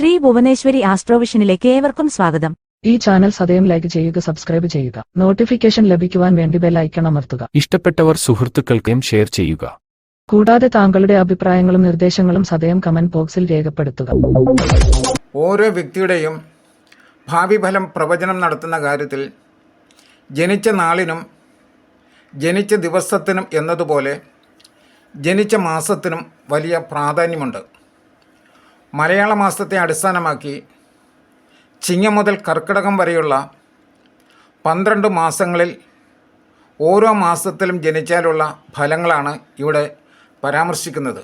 ശ്രീ ഭുവനേശ്വരി ആസ്ട്രോവിഷനിലേക്ക് ഏവർക്കും സ്വാഗതം. ഈ ചാനൽ സദയം ലൈക്ക് ചെയ്യുക സബ്സ്ക്രൈബ് ചെയ്യുക. നോട്ടിഫിക്കേഷൻ ലഭിക്കുവാൻ വേണ്ടി ബെൽ ഐക്കൺ അമർത്തുക. ഇഷ്ടപ്പെട്ടവർ സുഹൃത്തുക്കൾക്കും ഷെയർ ചെയ്യുക. കൂടാതെ താങ്കളുടെ അഭിപ്രായങ്ങളും നിർദ്ദേശങ്ങളും സദയം കമന്റ് ബോക്സിൽ രേഖപ്പെടുത്തുക. ഓരോ വ്യക്തിയുടെയും ഭാവി ഫലം പ്രവചനം നടത്തുന്ന കാര്യത്തിൽ ജനിച്ച നാളിനും ജനിച്ച ദിവസത്തിനും എന്നതുപോലെ ജനിച്ച മാസത്തിനും വലിയ പ്രാധാന്യമുണ്ട്. മലയാള മാസത്തെ അടിസ്ഥാനമാക്കി ചിങ്ങം മുതൽ കർക്കിടകം വരെയുള്ള പന്ത്രണ്ട് മാസങ്ങളിൽ ഓരോ മാസത്തിലും ജനിച്ചാലുള്ള ഫലങ്ങളാണ് ഇവിടെ പരാമർശിക്കുന്നത്.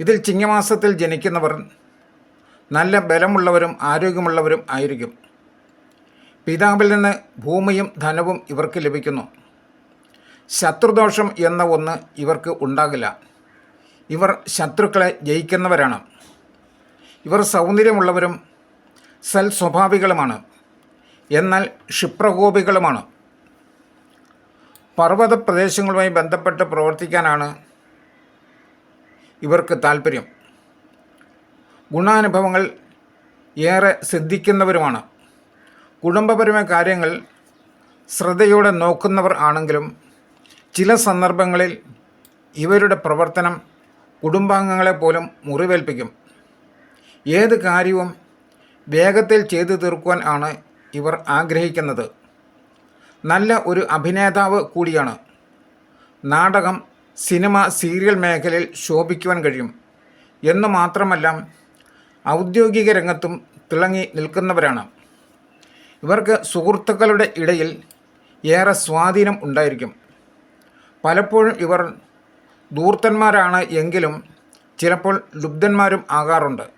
ഇതിൽ ചിങ്ങമാസത്തിൽ ജനിക്കുന്നവർ നല്ല ബലമുള്ളവരും ആരോഗ്യമുള്ളവരും ആയിരിക്കും. പിതാവിൽ നിന്ന് ഭൂമിയും ധനവും ഇവർക്ക് ലഭിക്കുന്നു. ശത്രുദോഷം എന്ന ഒന്ന് ഇവർക്ക് ഉണ്ടാകില്ല. ഇവർ ശത്രുക്കളെ ജയിക്കുന്നവരാണ്. ഇവർ സൗന്ദര്യമുള്ളവരും സൽ സ്വഭാവികളുമാണ് എന്നാൽ ക്ഷിപ്രകോപികളുമാണ്. പർവത പ്രദേശങ്ങളുമായി ബന്ധപ്പെട്ട് പ്രവർത്തിക്കാനാണ് ഇവർക്ക് താല്പര്യം ഗുണാനുഭവങ്ങൾ ഏറെ സിദ്ധിക്കുന്നവരുമാണ്. കുടുംബപരമായ കാര്യങ്ങൾ ശ്രദ്ധയോടെ നോക്കുന്നവർ ആണെങ്കിലും ചില സന്ദർഭങ്ങളിൽ ഇവരുടെ പ്രവർത്തനം കുടുംബാംഗങ്ങളെ പോലും മുറിവേൽപ്പിക്കും. ഏത് കാര്യവും വേഗത്തിൽ ചെയ്തു തീർക്കുവാൻ ആണ് ഇവർ ആഗ്രഹിക്കുന്നത്. നല്ല ഒരു അഭിനേതാവ് കൂടിയാണ്. നാടകം സിനിമ സീരിയൽ മേഖലയിൽ ശോഭിക്കുവാൻ കഴിയും. എന്ന് മാത്രമല്ല ഔദ്യോഗിക രംഗത്തും തിളങ്ങി നിൽക്കുന്നവരാണ്. ഇവർക്ക് സുഹൃത്തുക്കളുടെ ഇടയിൽ ഏറെ സ്വാധീനം ഉണ്ടായിരിക്കും. പലപ്പോഴും ഇവർ ധൂർത്തന്മാരാണ് എങ്കിലും ചിലപ്പോൾ ലുബ്ധന്മാരും ആകാറുണ്ട്.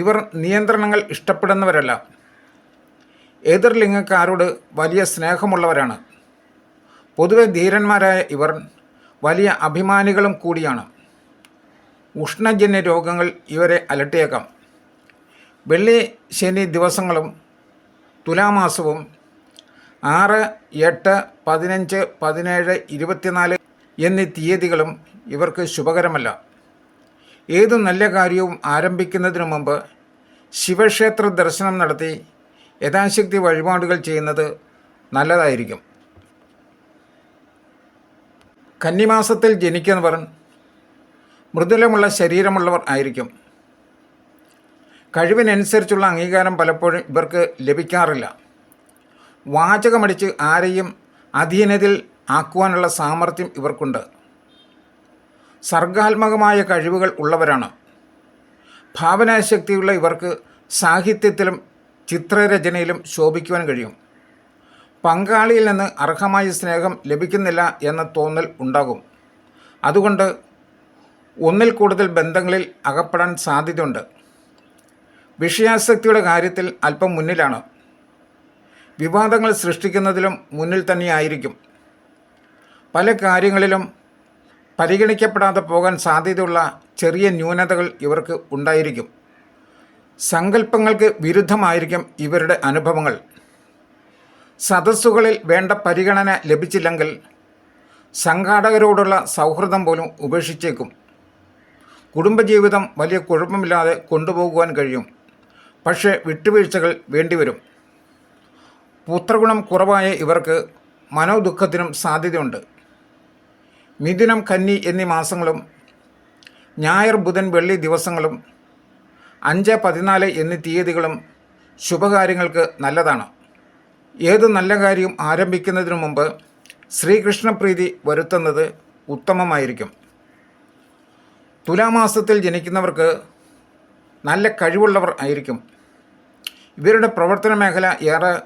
ഇവർ നിയന്ത്രണങ്ങൾ ഇഷ്ടപ്പെടുന്നവരല്ല. എതിർലിംഗക്കാരോട് വലിയ സ്നേഹമുള്ളവരാണ്. പൊതുവെ ധീരന്മാരായ ഇവർ വലിയ അഭിമാനികളും കൂടിയാണ്. ഉഷ്ണജന്യ രോഗങ്ങൾ ഇവരെ അലട്ടിയേക്കാം. വെള്ളി ശനി ദിവസങ്ങളും തുലാമാസവും ആറ് എട്ട് പതിനഞ്ച് പതിനേഴ് ഇരുപത്തിനാല് എന്നീ തീയതികളും ഇവർക്ക് ശുഭകരമല്ല. ഏതു നല്ല കാര്യവും ആരംഭിക്കുന്നതിനു മുമ്പ് ശിവക്ഷേത്ര ദർശനം നടത്തി യഥാശക്തി വഴിപാടുകൾ ചെയ്യുന്നത് നല്ലതായിരിക്കും. കന്നിമാസത്തിൽ ജനിക്കുന്നവർ മൃദുലമുള്ള ശരീരമുള്ളവർ ആയിരിക്കും. കഴിവിനനുസരിച്ചുള്ള അംഗീകാരം പലപ്പോഴും ഇവർക്ക് ലഭിക്കാറില്ല. വാചകമടിച്ച് ആരെയും അധീനതയിൽ ആക്കുവാനുള്ള സാമർഥ്യം ഇവർക്കുണ്ട്. സർഗാത്മകമായ കഴിവുകൾ ഉള്ളവരാണ്. ഭാവനാശക്തിയുള്ള ഇവർക്ക് സാഹിത്യത്തിലും ചിത്രരചനയിലും ശോഭിക്കുവാൻ കഴിയും. പങ്കാളിയിൽ നിന്ന് അർഹമായ സ്നേഹം ലഭിക്കുന്നില്ല എന്ന തോന്നൽ ഉണ്ടാകും. അതുകൊണ്ട് ഒന്നിൽ കൂടുതൽ ബന്ധങ്ങളിൽ അകപ്പെടാൻ സാധ്യതയുണ്ട്. വിഷയാസക്തിയുടെ കാര്യത്തിൽ അല്പം മുന്നിലാണ്. വിവാദങ്ങൾ സൃഷ്ടിക്കുന്നതിലും മുന്നിൽ തന്നെയായിരിക്കും. പല കാര്യങ്ങളിലും പരിഗണിക്കപ്പെടാതെ പോകാൻ സാധ്യതയുള്ള ചെറിയ ന്യൂനതകൾ ഇവർക്ക് ഉണ്ടായിരിക്കും. സങ്കല്പങ്ങൾക്ക് വിരുദ്ധമായിരിക്കും ഇവരുടെ അനുഭവങ്ങൾ. സദസ്സുകളിൽ വേണ്ട പരിഗണന ലഭിച്ചില്ലെങ്കിൽ സംഘാടകരോടുള്ള സൗഹൃദം പോലും ഉപേക്ഷിച്ചേക്കും. കുടുംബജീവിതം വലിയ കുഴപ്പമില്ലാതെ കൊണ്ടുപോകുവാൻ കഴിയും. പക്ഷേ വിട്ടുവീഴ്ചകൾ വേണ്ടിവരും. പുത്രഗുണം കുറവായ ഇവർക്ക് മനോദുഃഖത്തിനും സാധ്യതയുണ്ട്. മിഥുനം കന്നി എന്നീ മാസങ്ങളും ഞായർ ബുധൻ വെള്ളി ദിവസങ്ങളും അഞ്ച് പതിനാല് എന്നീ തീയതികളും ശുഭകാര്യങ്ങൾക്ക് നല്ലതാണ്. ഏത് നല്ല കാര്യം ആരംഭിക്കുന്നതിനു മുമ്പ് ശ്രീകൃഷ്ണപ്രീതി വരുത്തുന്നത് ഉത്തമമായിരിക്കും. തുലാമാസത്തിൽ ജനിക്കുന്നവർക്ക് നല്ല കഴിവുള്ളവർ ആയിരിക്കും. ഇവരുടെ പ്രവർത്തന മേഖല ഏറെ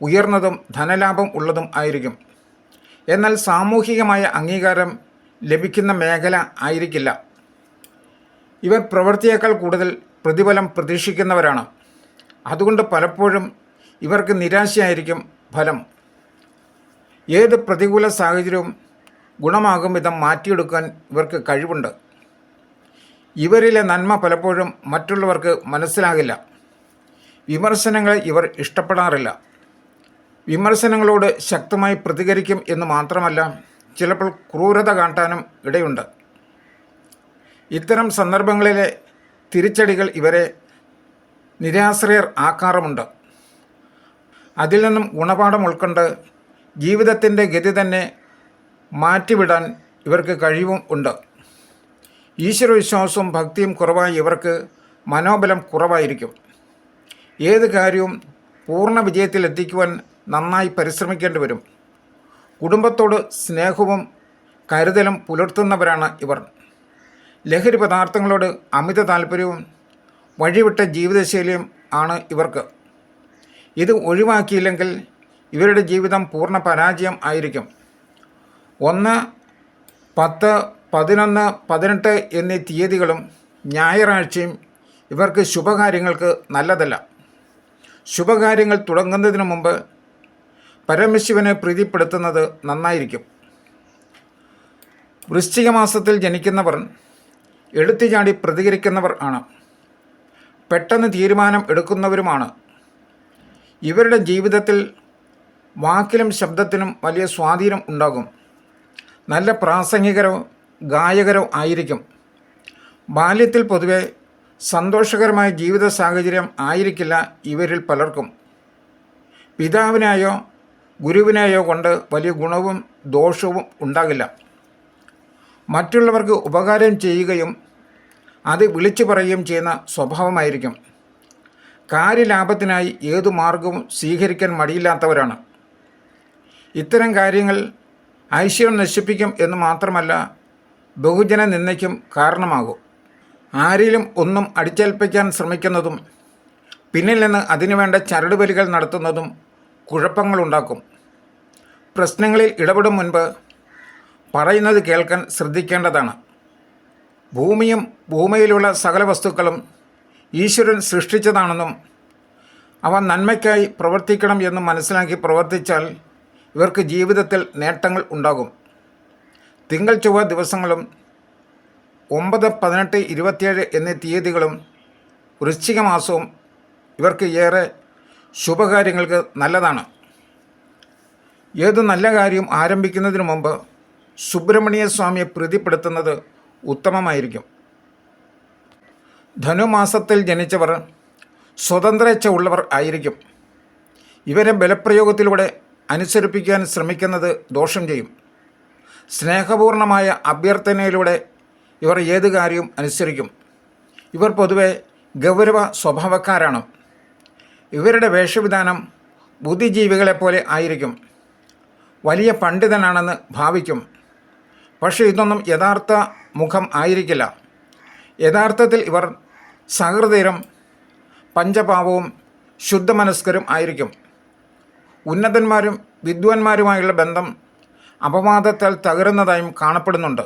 ഉയർന്നതും ധനലാഭം ഉള്ളതും ആയിരിക്കും. എന്നാൽ സാമൂഹികമായ അംഗീകാരം ലഭിക്കുന്ന മേഖല ആയിരിക്കില്ല. ഇവർ പ്രവൃത്തിയേക്കാൾ കൂടുതൽ പ്രതിഫലം പ്രതീക്ഷിക്കുന്നവരാണ്. അതുകൊണ്ട് പലപ്പോഴും ഇവർക്ക് നിരാശയായിരിക്കും ഫലം. ഏത് പ്രതികൂല സാഹചര്യവും ഗുണമാകും വിധം മാറ്റിയെടുക്കാൻ ഇവർക്ക് കഴിവുണ്ട്. ഇവരിലെ നന്മ പലപ്പോഴും മറ്റുള്ളവർക്ക് മനസ്സിലാകില്ല. വിമർശനങ്ങളെ ഇവർ ഇഷ്ടപ്പെടാറില്ല. വിമർശനങ്ങളോട് ശക്തമായി പ്രതികരിക്കും എന്ന് മാത്രമല്ല ചിലപ്പോൾ ക്രൂരത കാട്ടാനും ഇടയുണ്ട്. ഇത്തരം സന്ദർഭങ്ങളിലെ തിരിച്ചടികൾ ഇവരെ നിരാശ്രയർ ആക്കാറുമുണ്ട്. അതിൽ നിന്നും ഗുണപാഠം ഉൾക്കൊണ്ട് ജീവിതത്തിന്റെ ഗതി തന്നെ മാറ്റിവിടാൻ ഇവർക്ക് കഴിവും ഉണ്ട്. ഈശ്വരവിശ്വാസവും ഭക്തിയും കുറവായി ഇവർക്ക് മനോബലം കുറവായിരിക്കും. ഏത് കാര്യവും പൂർണ വിജയത്തിലെത്തിക്കുവാൻ നന്നായി പരിശ്രമിക്കേണ്ടി വരും. കുടുംബത്തോട് സ്നേഹവും കരുതലും പുലർത്തുന്നവരാണ് ഇവർ. ലഹരി പദാർത്ഥങ്ങളോട് അമിത താല്പര്യവും വഴിവിട്ട ജീവിതശൈലിയും ആണ് ഇവർക്ക്. ഇത് ഒഴിവാക്കിയില്ലെങ്കിൽ ഇവരുടെ ജീവിതം പൂർണ പരാജയം ആയിരിക്കും. ഒന്ന് പത്ത് പതിനൊന്ന് പതിനെട്ട് എന്നീ തീയതികളും ഞായറാഴ്ചയും ഇവർക്ക് ശുഭകാര്യങ്ങൾക്ക് നല്ലതല്ല. ശുഭകാര്യങ്ങൾ തുടങ്ങുന്നതിന് മുമ്പ് പരമശിവനെ പ്രീതിപ്പെടുത്തുന്നത് നന്നായിരിക്കും. വൃശ്ചിക മാസത്തിൽ ജനിക്കുന്നവർ എടുത്തുചാടി പ്രതികരിക്കുന്നവർ ആണ്. പെട്ടെന്ന് തീരുമാനം എടുക്കുന്നവരുമാണ്. ഇവരുടെ ജീവിതത്തിൽ വാക്കിലും ശബ്ദത്തിനും വലിയ സ്വാധീനം ഉണ്ടാകും. നല്ല പ്രാസംഗികരോ ഗായകരോ ആയിരിക്കും. ബാല്യത്തിൽ പൊതുവെ സന്തോഷകരമായ ജീവിത സാഹചര്യം ആയിരിക്കില്ല ഇവരിൽ പലർക്കും. പിതാവിനായോ ഗുരുവിനെയോ കൊണ്ട് വലിയ ഗുണവും ദോഷവും ഉണ്ടാകില്ല. മറ്റുള്ളവർക്ക് ഉപകാരം ചെയ്യുകയും അത് വിളിച്ചു പറയുകയും ചെയ്യുന്ന സ്വഭാവമായിരിക്കും. കാര്യലാഭത്തിനായി ഏതു മാർഗവും സ്വീകരിക്കാൻ മടിയില്ലാത്തവരാണ്. ഇത്തരം കാര്യങ്ങൾ ഐശ്വര്യം നശിപ്പിക്കും എന്ന് മാത്രമല്ല ബഹുജന നിന്ദയ്ക്കും കാരണമാകും. ആരെയും ഒന്നും അടിച്ചേൽപ്പിക്കാൻ ശ്രമിക്കുന്നതും പിന്നിൽ നിന്ന് അതിനുവേണ്ട ചരടുവലികൾ നടത്തുന്നതും കുഴപ്പങ്ങളുണ്ടാക്കും. പ്രശ്നങ്ങളിൽ ഇടപെടും മുൻപ് പറയുന്നത് കേൾക്കാൻ ശ്രദ്ധിക്കേണ്ടതാണ്. ഭൂമിയും ഭൂമിയിലുള്ള സകല വസ്തുക്കളും ഈശ്വരൻ സൃഷ്ടിച്ചതാണെന്നും അവ നന്മയ്ക്കായി പ്രവർത്തിക്കണം എന്ന് മനസ്സിലാക്കി പ്രവർത്തിച്ചാൽ ഇവർക്ക് ജീവിതത്തിൽ നേട്ടങ്ങൾ ഉണ്ടാകും. തിങ്കൾ ചൊവ്വ ദിവസങ്ങളും ഒമ്പത് പതിനെട്ട് ഇരുപത്തിയേഴ് എന്നീ തീയതികളും വൃശ്ചിക മാസവും ഇവർക്ക് ഏറെ ശുഭകാര്യങ്ങൾക്ക് നല്ലതാണ്. ഏത് നല്ല കാര്യം ആരംഭിക്കുന്നതിന് മുമ്പ് സുബ്രഹ്മണ്യ സ്വാമിയെ പ്രീതിപ്പെടുത്തുന്നത് ഉത്തമമായിരിക്കും. ധനുമാസത്തിൽ ജനിച്ചവർ സ്വതന്ത്രേച്ഛ ഉള്ളവർ ആയിരിക്കും. ഇവരെ ബലപ്രയോഗത്തിലൂടെ അനുസരിപ്പിക്കാൻ ശ്രമിക്കുന്നത് ദോഷം ചെയ്യും. സ്നേഹപൂർണമായ അഭ്യർത്ഥനയിലൂടെ ഇവർ ഏത് കാര്യവും അനുസരിക്കും. ഇവർ പൊതുവെ ഗൗരവ സ്വഭാവക്കാരാണ്. ഇവരുടെ വേഷവിധാനം ബുദ്ധിജീവികളെപ്പോലെ ആയിരിക്കും. വലിയ പണ്ഡിതനാണെന്ന് ഭാവിക്കും. പക്ഷേ ഇതൊന്നും യഥാർത്ഥ മുഖം ആയിരിക്കില്ല. യഥാർത്ഥത്തിൽ ഇവർ സഹൃദയരും പഞ്ചപാവവും ശുദ്ധമനസ്കരും ആയിരിക്കും. ഉന്നതന്മാരും വിദ്വാൻമാരുമായുള്ള ബന്ധം അപവാദത്താൽ തകരുന്നതായും കാണപ്പെടുന്നുണ്ട്.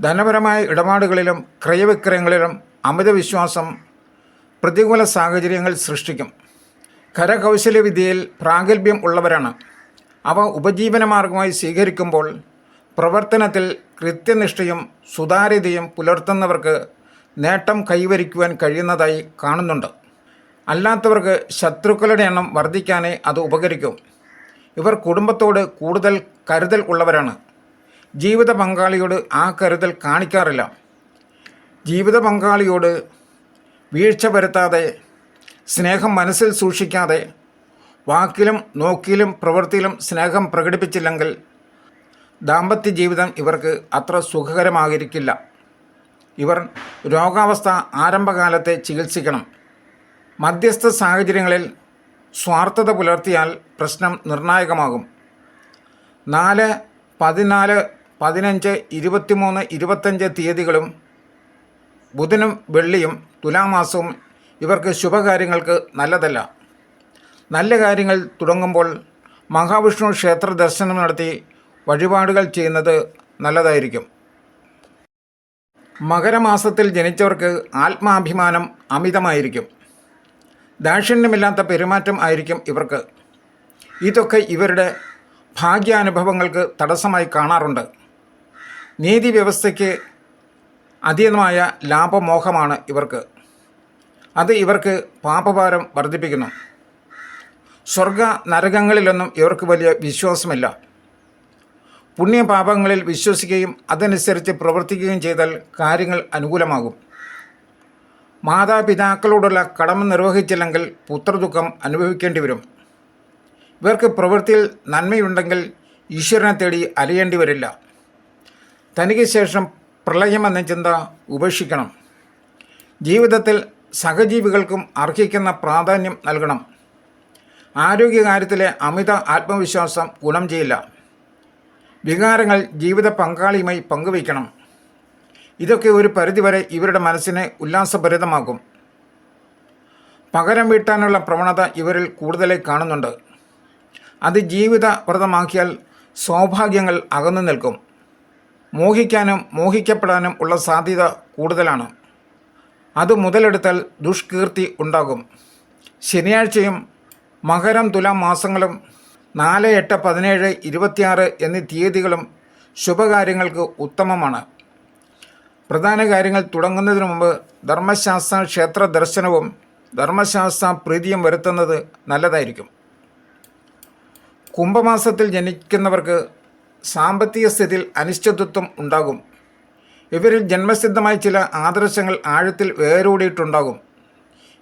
ധനപരമായ ഇടപാടുകളിലും ക്രയവിക്രയങ്ങളിലും അമിതവിശ്വാസം പ്രതികൂല സാഹചര്യങ്ങൾ സൃഷ്ടിക്കും. കരകൗശലവിദ്യയിൽ പ്രാഗൽഭ്യം ഉള്ളവരാണ്. അവ ഉപജീവനമാർഗമായി സ്വീകരിക്കുമ്പോൾ പ്രവർത്തനത്തിൽ കൃത്യനിഷ്ഠയും സുതാര്യതയും പുലർത്തുന്നവർക്ക് നേട്ടം കൈവരിക്കുവാൻ കഴിയുന്നതായി കാണുന്നുണ്ട്. അല്ലാത്തവർക്ക് ശത്രുക്കളുടെ എണ്ണം വർദ്ധിക്കാനേ അത് ഉപകരിക്കും. ഇവർ കുടുംബത്തോട് കൂടുതൽ കരുതൽ ഉള്ളവരാണ്. ജീവിത പങ്കാളിയോട് ആ കരുതൽ കാണിക്കാറില്ല. ജീവിത പങ്കാളിയോട് വീഴ്ച വരുത്താതെ സ്നേഹം മനസ്സിൽ സൂക്ഷിക്കാതെ വാക്കിലും നോക്കിലും പ്രവൃത്തിയിലും സ്നേഹം പ്രകടിപ്പിച്ചില്ലെങ്കിൽ ദാമ്പത്യ ജീവിതം ഇവർക്ക് അത്ര സുഖകരമായിരിക്കില്ല. ഇവർ രോഗാവസ്ഥ ആരംഭകാലത്തെ ചികിത്സിക്കണം. മധ്യസ്ഥ സാഹചര്യങ്ങളിൽ സ്വാർത്ഥത പുലർത്തിയാൽ പ്രശ്നം നിർണായകമാകും. നാല് പതിനാല് പതിനഞ്ച് ഇരുപത്തിമൂന്ന് ഇരുപത്തഞ്ച് തീയതികളും ബുധനും വെള്ളിയും തുലാമാസവും ഇവർക്ക് ശുഭകാര്യങ്ങൾക്ക് നല്ലതല്ല. നല്ല കാര്യങ്ങൾ തുടങ്ങുമ്പോൾ മഹാവിഷ്ണു ക്ഷേത്ര ദർശനം നടത്തി വഴിപാടുകൾ ചെയ്യുന്നത് നല്ലതായിരിക്കും. മകരമാസത്തിൽ ജനിച്ചവർക്ക് ആത്മാഭിമാനം അമിതമായിരിക്കും. ദാക്ഷിണ്യമില്ലാത്ത പെരുമാറ്റം ആയിരിക്കും ഇവർക്ക്. ഇതൊക്കെ ഇവരുടെ ഭാഗ്യാനുഭവങ്ങൾക്ക് തടസ്സമായി കാണാറുണ്ട്. നീതി വ്യവസ്ഥയ്ക്ക് അതീതമായ ലാഭമോഹമാണ് ഇവർക്ക്. അത് ഇവർക്ക് പാപഭാരം വർദ്ധിപ്പിക്കുന്നു. സ്വർഗ നരകങ്ങളിലൊന്നും ഇവർക്ക് വലിയ വിശ്വാസമില്ല. പുണ്യപാപങ്ങളിൽ വിശ്വസിക്കുകയും അതനുസരിച്ച് പ്രവർത്തിക്കുകയും ചെയ്താൽ കാര്യങ്ങൾ അനുകൂലമാകും. മാതാപിതാക്കളോടുള്ള കടമ നിർവഹിച്ചില്ലെങ്കിൽ പുത്രദുഃഖം അനുഭവിക്കേണ്ടി വരും. ഇവർക്ക് പ്രവൃത്തിയിൽ നന്മയുണ്ടെങ്കിൽ ഈശ്വരനെ തേടി അലയേണ്ടി വരില്ല. തനിക്ക് ശേഷം പ്രളയമെന്ന ചിന്ത ഉപേക്ഷിക്കണം. ജീവിതത്തിൽ സഹജീവികൾക്കും അർഹിക്കുന്ന പ്രാധാന്യം നൽകണം. ആരോഗ്യകാര്യത്തിലെ അമിത ആത്മവിശ്വാസം ഗുണം ചെയ്യില്ല. വികാരങ്ങൾ ജീവിത പങ്കാളിയുമായി പങ്കുവയ്ക്കണം. ഇതൊക്കെ ഒരു പരിധിവരെ ഇവരുടെ മനസ്സിനെ ഉല്ലാസഭരിതമാക്കും. പകരം വീട്ടാനുള്ള പ്രവണത ഇവരിൽ കൂടുതലായി കാണുന്നുണ്ട്. അത് ജീവിത വ്രതമാക്കിയാൽ സൗഭാഗ്യങ്ങൾ അകന്നു നിൽക്കും. മോഹിക്കാനും മോഹിക്കപ്പെടാനും ഉള്ള സാധ്യത കൂടുതലാണ്. അത് മുതലെടുത്താൽ ദുഷ്കീർത്തി ഉണ്ടാകും. ശനിയാഴ്ചയും മകരം തുലാം മാസങ്ങളും നാല് എട്ട് പതിനേഴ് ഇരുപത്തിയാറ് എന്നീ തീയതികളും ശുഭകാര്യങ്ങൾക്ക് ഉത്തമമാണ്. പ്രധാന കാര്യങ്ങൾ തുടങ്ങുന്നതിന് മുമ്പ് ധർമ്മശാസ്ത്ര ക്ഷേത്ര ദർശനവും ധർമ്മശാസ്ത്ര പ്രീതിയും വരുത്തുന്നത് നല്ലതായിരിക്കും. കുംഭമാസത്തിൽ ജനിക്കുന്നവർക്ക് സാമ്പത്തിക സ്ഥിതിയിൽ അനിശ്ചിതത്വം ഉണ്ടാകും. ഇവരിൽ ജന്മസിദ്ധമായ ചില ആദർശങ്ങൾ ആഴത്തിൽ വേരൂടിയിട്ടുണ്ടാകും.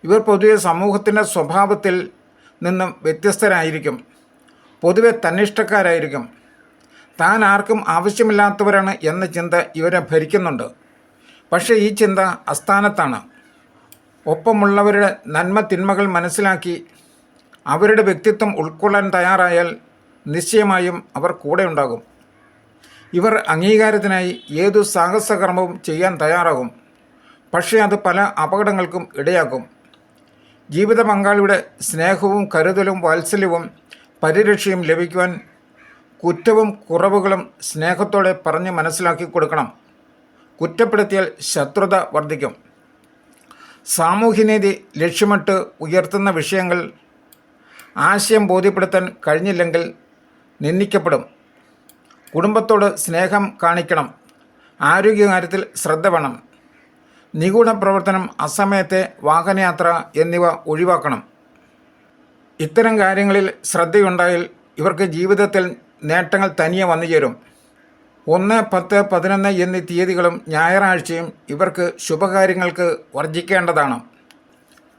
ഇവർ പൊതുവെ സമൂഹത്തിന്റെ സ്വഭാവത്തിൽ നിന്നും വ്യത്യസ്തരായിരിക്കും. പൊതുവെ തന്നിഷ്ടക്കാരായിരിക്കും. താൻ ആർക്കും ആവശ്യമില്ലാത്തവരാണ് എന്ന ചിന്ത ഇവരെ ഭരിക്കുന്നുണ്ട്. പക്ഷേ ഈ ചിന്ത അസ്ഥാനത്താണ്. ഒപ്പമുള്ളവരുടെ നന്മ തിന്മകൾ മനസ്സിലാക്കി അവരുടെ വ്യക്തിത്വം ഉൾക്കൊള്ളാൻ തയ്യാറായാൽ നിശ്ചയമായും അവർ കൂടെ ഉണ്ടാകും. ഇവർ അംഗീകാരത്തിനായി ഏതു സാഹസകർമ്മവും ചെയ്യാൻ തയ്യാറാകും. പക്ഷേ അത് പല അപകടങ്ങൾക്കും ഇടയാക്കും. ജീവിത പങ്കാളിയുടെ സ്നേഹവും കരുതലും വാത്സല്യവും പരിരക്ഷയും ലഭിക്കുവാൻ കുറ്റവും കുറവുകളും സ്നേഹത്തോടെ പറഞ്ഞ് മനസ്സിലാക്കി കൊടുക്കണം. കുറ്റപ്പെടുത്തിയാൽ ശത്രുത വർദ്ധിക്കും. സാമൂഹ്യനീതി ലക്ഷ്യമിട്ട് ഉയർത്തുന്ന വിഷയങ്ങൾ ആശയം ബോധ്യപ്പെടുത്താൻ കഴിഞ്ഞില്ലെങ്കിൽ നിന്ദിക്കപ്പെടും. കുടുംബത്തോട് സ്നേഹം കാണിക്കണം. ആരോഗ്യകാര്യത്തിൽ ശ്രദ്ധ വേണം. നിഗൂഢ പ്രവർത്തനം അസമയത്തെ വാഹനയാത്ര എന്നിവ ഒഴിവാക്കണം. ഇത്തരം കാര്യങ്ങളിൽ ശ്രദ്ധയുണ്ടായാൽ ഇവർക്ക് ജീവിതത്തിൽ നേട്ടങ്ങൾ തനിയെ വന്നു ചേരും. ഒന്ന് പത്ത് പതിനൊന്ന് എന്നീ തീയതികളും ഞായറാഴ്ചയും ഇവർക്ക് ശുഭകാര്യങ്ങൾക്ക് വർജിക്കേണ്ടതാണ്.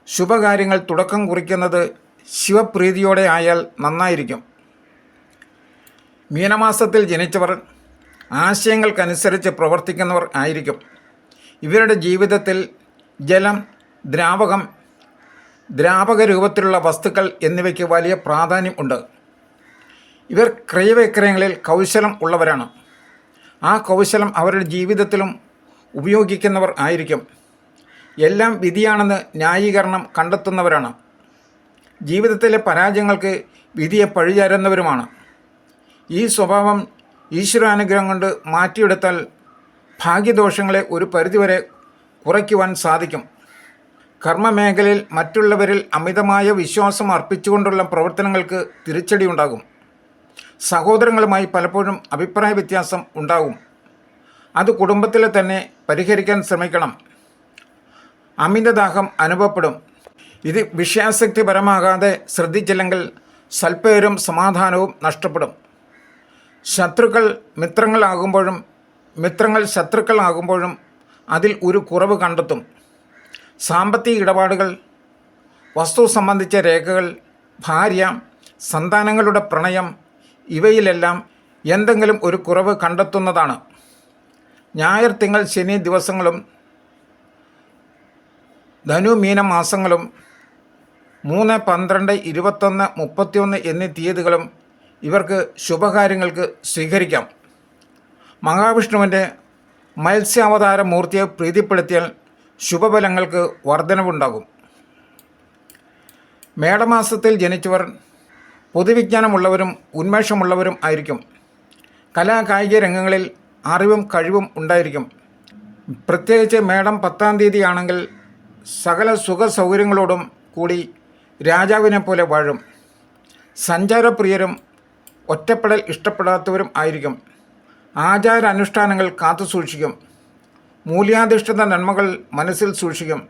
ശുഭകാര്യങ്ങൾ തുടക്കം കുറിക്കുന്നത് ശിവപ്രീതിയോടെ ആയാൽ നന്നായിരിക്കും. മീനമാസത്തിൽ ജനിച്ചവർ ആശയങ്ങൾക്കനുസരിച്ച് പ്രവർത്തിക്കുന്നവർ ആയിരിക്കും. ഇവരുടെ ജീവിതത്തിൽ ജലം ദ്രാവകം ദ്രാവക രൂപത്തിലുള്ള വസ്തുക്കൾ എന്നിവയ്ക്ക് വലിയ പ്രാധാന്യം ഉണ്ട്. ഇവർ ക്രയവിക്രയങ്ങളിൽ കൗശലം ഉള്ളവരാണ്. ആ കൗശലം അവരുടെ ജീവിതത്തിലും ഉപയോഗിക്കുന്നവർ ആയിരിക്കും. എല്ലാം വിധിയാണെന്ന് ന്യായീകരണം കണ്ടെത്തുന്നവരാണ്. ജീവിതത്തിലെ പരാജയങ്ങൾക്ക് വിധിയെ പഴിചാരുന്നവരുമാണ്. ഈ സ്വഭാവം ഈശ്വരാനുഗ്രഹം കൊണ്ട് മാറ്റിയെടുത്താൽ ഭാഗ്യദോഷങ്ങളെ ഒരു പരിധിവരെ കുറയ്ക്കുവാൻ സാധിക്കും. കർമ്മമേഖലയിൽ മറ്റുള്ളവരിൽ അമിതമായ വിശ്വാസം അർപ്പിച്ചുകൊണ്ടുള്ള പ്രവർത്തനങ്ങൾക്ക് തിരിച്ചടി ഉണ്ടാകും സഹോദരങ്ങളുമായി പലപ്പോഴും അഭിപ്രായ വ്യത്യാസം ഉണ്ടാകും. അത് കുടുംബത്തിലെ തന്നെ പരിഹരിക്കാൻ ശ്രമിക്കണം. അമിതദാഹം അനുഭവപ്പെടും. ഇത് വിഷയാസക്തിപരമാകാതെ ശ്രദ്ധിച്ചില്ലെങ്കിൽ സൽപ്പേരും സമാധാനവും നഷ്ടപ്പെടും. ശത്രുക്കൾ മിത്രങ്ങളാകുമ്പോഴും മിത്രങ്ങൾ ശത്രുക്കളാകുമ്പോഴും അതിൽ ഒരു കുറവ് കണ്ടെത്തും. സാമ്പത്തിക ഇടപാടുകൾ വസ്തു സംബന്ധിച്ച രേഖകൾ ഭാര്യ സന്താനങ്ങളുടെ പ്രണയം ഇവയിലെല്ലാം എന്തെങ്കിലും ഒരു കുറവ് കണ്ടെത്തുന്നതാണ്. ഞായർ തിങ്കൾ ശനി ദിവസങ്ങളും ധനു മീന മാസങ്ങളും മൂന്ന് പന്ത്രണ്ട് ഇരുപത്തൊന്ന് മുപ്പത്തിയൊന്ന് എന്നീ തീയതികളും ഇവർക്ക് ശുഭകാര്യങ്ങൾക്ക് സ്വീകരിക്കാം. മഹാവിഷ്ണുവിന്റെ മത്സ്യാവതാര മൂർത്തിയെ പ്രീതിപ്പെടുത്തിയാൽ ശുഭഫലങ്ങൾക്ക് വർധനവുണ്ടാകും. മേടമാസത്തിൽ ജനിച്ചവർ പൊതുവിജ്ഞാനമുള്ളവരും ഉന്മേഷമുള്ളവരും ആയിരിക്കും. കലാ കായിക രംഗങ്ങളിൽ അറിവും കഴിവും ഉണ്ടായിരിക്കും. പ്രത്യേകിച്ച് മേടം പത്താം തീയതിയാണെങ്കിൽ സകല സുഖ സൗകര്യങ്ങളോടും കൂടി രാജാവിനെ പോലെ വാഴും. സഞ്ചാരപ്രിയരും ഒറ്റപ്പെടൽ ഇഷ്ടപ്പെടാത്തവരും ആയിരിക്കും. ആചാര അനുഷ്ഠാനങ്ങൾ കാത്തു സൂക്ഷിക്കും. മൂല്യാധിഷ്ഠിത നന്മകൾ മനസ്സിൽ സൂക്ഷിക്കും.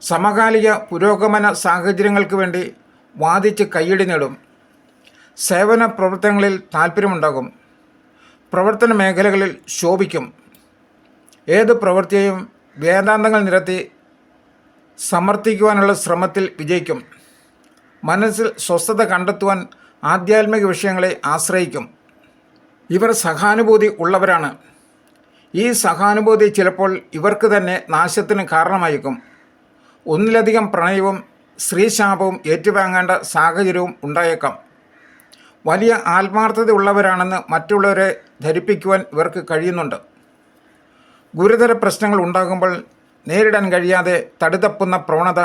സമകാലിക പുരോഗമന സാഹചര്യങ്ങൾക്ക് വേണ്ടി വാദിച്ച് കൈയടി നേടും. സേവന പ്രവർത്തനങ്ങളിൽ താല്പര്യമുണ്ടാകും പ്രവർത്തന മേഖലകളിൽ ശോഭിക്കും. ഏത് പ്രവൃത്തിയെയും വേദാന്തങ്ങൾ നിരത്തി സമർത്ഥിക്കുവാനുള്ള ശ്രമത്തിൽ വിജയിക്കും. മനസ്സിൽ സ്വസ്ഥത കണ്ടെത്തുവാൻ ആധ്യാത്മിക വിഷയങ്ങളെ ആശ്രയിക്കും. ഇവർ സഹാനുഭൂതി ഉള്ളവരാണ്. ഈ സഹാനുഭൂതി ചിലപ്പോൾ ഇവർക്ക് തന്നെ നാശത്തിന് കാരണമായേക്കും. ഒന്നിലധികം പ്രണയവും സ്ത്രീശാപവും ഏറ്റുവാങ്ങേണ്ട സാഹചര്യവും ഉണ്ടായേക്കാം. വലിയ ആത്മാർത്ഥതയുള്ളവരാണെന്ന് മറ്റുള്ളവരെ ധരിപ്പിക്കുവാൻ ഇവർക്ക് കഴിയുന്നുണ്ട്. ഗുരുതര പ്രശ്നങ്ങൾ ഉണ്ടാകുമ്പോൾ നേരിടാൻ കഴിയാതെ തടുതപ്പുന്ന പ്രവണത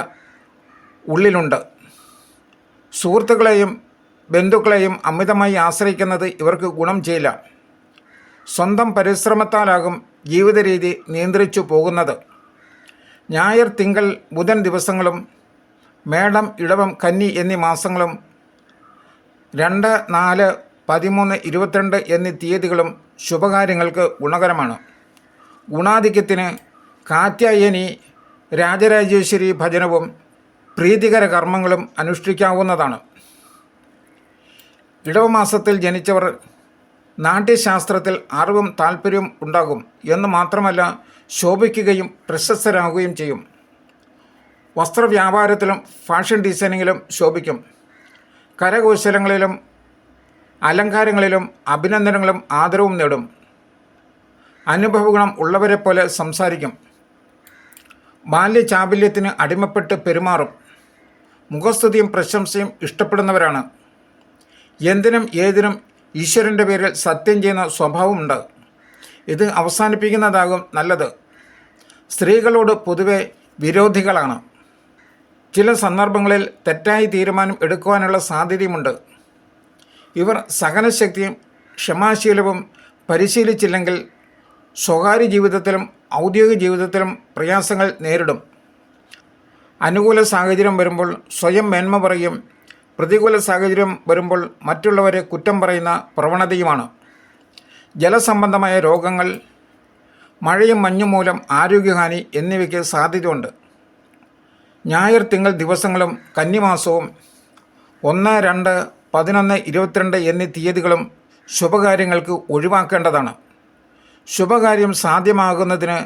ഉള്ളിലുണ്ട്. സുഹൃത്തുക്കളെയും ബന്ധുക്കളെയും അമിതമായി ആശ്രയിക്കുന്നത് ഇവർക്ക് ഗുണം ചെയ്യില്ല. സ്വന്തം പരിശ്രമത്താലാകും ജീവിതരീതി നിയന്ത്രിച്ചു പോകുന്നത്. ഞായർ തിങ്കൾ ബുധൻ ദിവസങ്ങളും മേടം ഇടവം കന്നി എന്നീ മാസങ്ങളും രണ്ട് നാല് പതിമൂന്ന് ഇരുപത്തിരണ്ട് എന്നീ തീയതികളും ശുഭകാര്യങ്ങൾക്ക് ഗുണകരമാണ്. ഗുണാധിക്യത്തിന് കാത്യായനി രാജരാജേശ്വരി ഭജനവും പ്രീതികര കർമ്മങ്ങളും അനുഷ്ഠിക്കാവുന്നതാണ്. ഇടവമാസത്തിൽ ജനിച്ചവർ നാട്യശാസ്ത്രത്തിൽ അറിവും താല്പര്യവും ഉണ്ടാകും എന്ന് മാത്രമല്ല ശോഭിക്കുകയും പ്രശസ്തരാകുകയും ചെയ്യും. വസ്ത്രവ്യാപാരത്തിലും ഫാഷൻ ഡിസൈനിങ്ങിലും ശോഭിക്കും. കരകൗശലങ്ങളിലും അലങ്കാരങ്ങളിലും അഭിനന്ദനങ്ങളും ആദരവും നേടും. അനുഭവഗുണം ഉള്ളവരെ പോലെ സംസാരിക്കും. ബാല്യചാബല്യത്തിന് അടിമപ്പെട്ട് പെരുമാറും. മുഖസ്തുതിയും പ്രശംസയും ഇഷ്ടപ്പെടുന്നവരാണ്. എന്തിനും ഏതിനും ഈശ്വരന്റെ പേരിൽ സത്യം ചെയ്യുന്ന സ്വഭാവമുണ്ട് ഇത് അവസാനിപ്പിക്കുന്നതാകും നല്ലത്. സ്ത്രീകളോട് പൊതുവെ വിരോധികളാണ്. ചില സന്ദർഭങ്ങളിൽ തെറ്റായി തീരുമാനം എടുക്കുവാനുള്ള സാധ്യതയുമുണ്ട്. ഇവർ സഹനശക്തിയും ക്ഷമാശീലവും പരിശീലിച്ചില്ലെങ്കിൽ സ്വകാര്യ ജീവിതത്തിലും ഔദ്യോഗിക ജീവിതത്തിലും പ്രയാസങ്ങൾ നേരിടും. അനുകൂല സാഹചര്യം വരുമ്പോൾ സ്വയം മേന്മ പറയും പ്രതികൂല സാഹചര്യം വരുമ്പോൾ മറ്റുള്ളവരെ കുറ്റം പറയുന്ന പ്രവണതയുമാണ്. ജലസംബന്ധമായ രോഗങ്ങൾ മഴയും മഞ്ഞും മൂലം ആരോഗ്യഹാനി എന്നിവയ്ക്ക് സാധ്യതയുണ്ട്. ഞായർ തിങ്കൾ ദിവസങ്ങളും കന്നിമാസവും ഒന്ന് രണ്ട് പതിനൊന്ന് ഇരുപത്തിരണ്ട് എന്നീ തീയതികളും ശുഭകാര്യങ്ങൾക്ക് ഒഴിവാക്കേണ്ടതാണ്. ശുഭകാര്യം സാധ്യമാകുന്നതിന്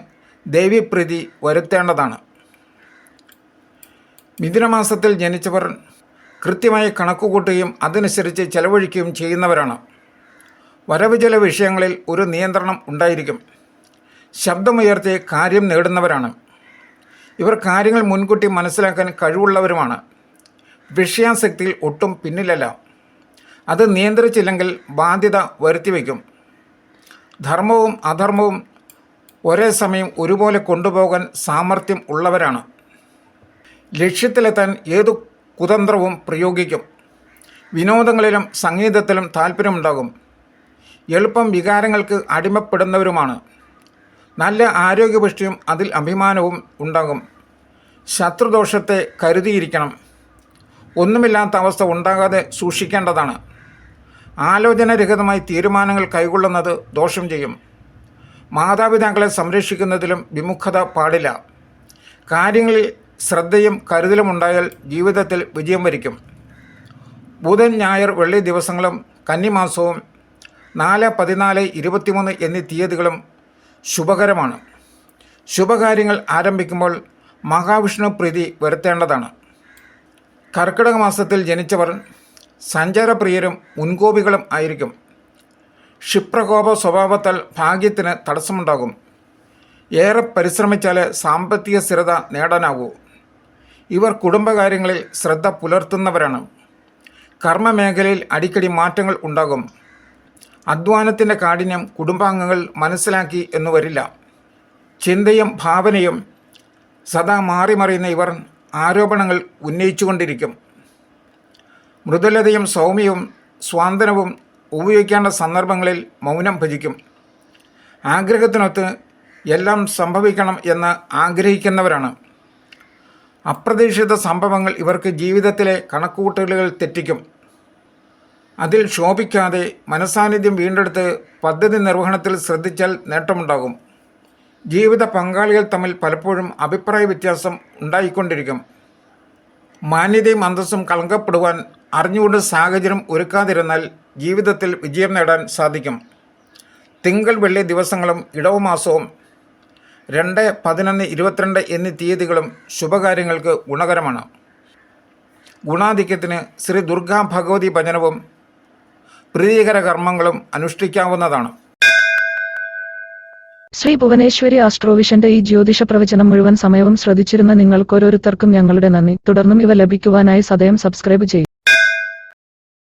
ദൈവീപ്രീതി വരുത്തേണ്ടതാണ്. മിഥുനമാസത്തിൽ ജനിച്ചവർ കൃത്യമായി കണക്കുകൂട്ടുകയും അതനുസരിച്ച് ചെലവഴിക്കുകയും ചെയ്യുന്നവരാണ്. വരവ് ചില വിഷയങ്ങളിൽ ഒരു നിയന്ത്രണം ഉണ്ടായിരിക്കും. ശബ്ദമുയർത്തി കാര്യം നേടുന്നവരാണ്. ഇവർ കാര്യങ്ങൾ മുൻകൂട്ടി മനസ്സിലാക്കാൻ കഴിവുള്ളവരുമാണ്. വിഷയാസക്തിയിൽ ഒട്ടും പിന്നിലല്ല. അത് നിയന്ത്രിച്ചില്ലെങ്കിൽ ബാധ്യത വരുത്തിവെക്കും ധർമ്മവും അധർമ്മവും ഒരേ സമയം ഒരുപോലെ കൊണ്ടുപോകാൻ സാമർഥ്യം ഉള്ളവരാണ്. ലക്ഷ്യത്തിലെത്താൻ ഏതു കുതന്ത്രവും പ്രയോഗിക്കും. വിനോദങ്ങളിലും സംഗീതത്തിലും താല്പര്യമുണ്ടാകും. എളുപ്പം വികാരങ്ങൾക്ക് അടിമപ്പെടുന്നവരുമാണ്. നല്ല ആരോഗ്യപുഷ്ടിയും അതിൽ അഭിമാനവും ഉണ്ടാകും. ശത്രുദോഷത്തെ കരുതിയിരിക്കണം. ഒന്നുമില്ലാത്ത അവസ്ഥ ഉണ്ടാകാതെ സൂക്ഷിക്കേണ്ടതാണ്. ആലോചനാരഹിതമായി തീരുമാനങ്ങൾ കൈകൊള്ളുന്നത് ദോഷം ചെയ്യും. മാതാപിതാക്കളെ സംരക്ഷിക്കുന്നതിലും വിമുഖത പാടില്ല. കാര്യങ്ങളിൽ ശ്രദ്ധയും കരുതലും ഉണ്ടായാൽ ജീവിതത്തിൽ വിജയം വരിക്കും. ബുധൻ ഞായർ വെള്ളി ദിവസങ്ങളും കന്നിമാസവും നാല് പതിനാല് ഇരുപത്തിമൂന്ന് എന്നീ തീയതികളും ശുഭകരമാണ്. ശുഭകാര്യങ്ങൾ ആരംഭിക്കുമ്പോൾ മഹാവിഷ്ണു പ്രീതി വരുത്തേണ്ടതാണ്. കർക്കിടക മാസത്തിൽ ജനിച്ചവർ സഞ്ചാരപ്രിയരും മുൻകോപികളും ആയിരിക്കും. ക്ഷിപ്രകോപ സ്വഭാവത്താൽ ഭാഗ്യത്തിന് തടസ്സമുണ്ടാകും. ഏറെ പരിശ്രമിച്ചാൽ സാമ്പത്തിക സ്ഥിരത നേടാനാകൂ ഇവർ കുടുംബകാര്യങ്ങളിൽ ശ്രദ്ധ പുലർത്തുന്നവരാണ്. കർമ്മമേഖലയിൽ അടിക്കടി മാറ്റങ്ങൾ ഉണ്ടാകും. അധ്വാനത്തിന്റെ കാഠിന്യം കുടുംബാംഗങ്ങൾ മനസ്സിലാക്കി എന്ന് വരില്ല. ചിന്തയും ഭാവനയും സദാ മാറി മറിയുന്ന ഇവർ ആരോപണങ്ങൾ ഉന്നയിച്ചുകൊണ്ടിരിക്കും. മൃദുലതയും സൗമ്യവും സ്വാതന്ത്ര്യവും ഉപയോഗിക്കേണ്ട സന്ദർഭങ്ങളിൽ മൗനം ഭജിക്കും. ആഗ്രഹത്തിനൊത്ത് എല്ലാം സംഭവിക്കണം എന്ന് ആഗ്രഹിക്കുന്നവരാണ്. അപ്രതീക്ഷിത സംഭവങ്ങൾ ഇവർക്ക് ജീവിതത്തിലെ കണക്കുകൂട്ടലുകൾ തെറ്റിക്കും. അതിൽ ശോഭിക്കാതെ മനസാന്നിധ്യം വീണ്ടെടുത്ത് പദ്ധതി നിർവഹണത്തിൽ ശ്രദ്ധിച്ചാൽ നേട്ടമുണ്ടാകും. ജീവിത പങ്കാളികൾ തമ്മിൽ പലപ്പോഴും അഭിപ്രായ വ്യത്യാസം ഉണ്ടായിക്കൊണ്ടിരിക്കും. മാന്യതയും അന്തസ്സും കളങ്കപ്പെടുവാൻ അറിഞ്ഞുകൊണ്ട് സാഹചര്യം ഒരുക്കാതിരുന്നാൽ ജീവിതത്തിൽ വിജയം നേടാൻ സാധിക്കും. തിങ്കൾ വെള്ളി ദിവസങ്ങളും ഇടവമാസവും രണ്ട് പതിനൊന്ന് ഇരുപത്തിരണ്ട് എന്നീ തീയതികളും ശുഭകാര്യങ്ങൾക്ക് ഗുണകരമാണ്. ഗുണാധിക്യത്തിന് ശ്രീ ദുർഗാ ഭഗവതി ഭജനവും പ്രീതികര കർമ്മങ്ങളും അനുഷ്ഠിക്കാവുന്നതാണ്. ശ്രീ ഭുവനേശ്വരി ആസ്ട്രോവിഷന്റെ ഈ ജ്യോതിഷ പ്രവചനം മുഴുവൻ സമയവും ശ്രദ്ധിച്ചിരുന്ന നിങ്ങൾക്കോരോരുത്തർക്കും ഞങ്ങളുടെ നന്ദി. തുടർന്നും ഇവ ലഭിക്കുവാനായി സദയം സബ്സ്ക്രൈബ് ചെയ്യും.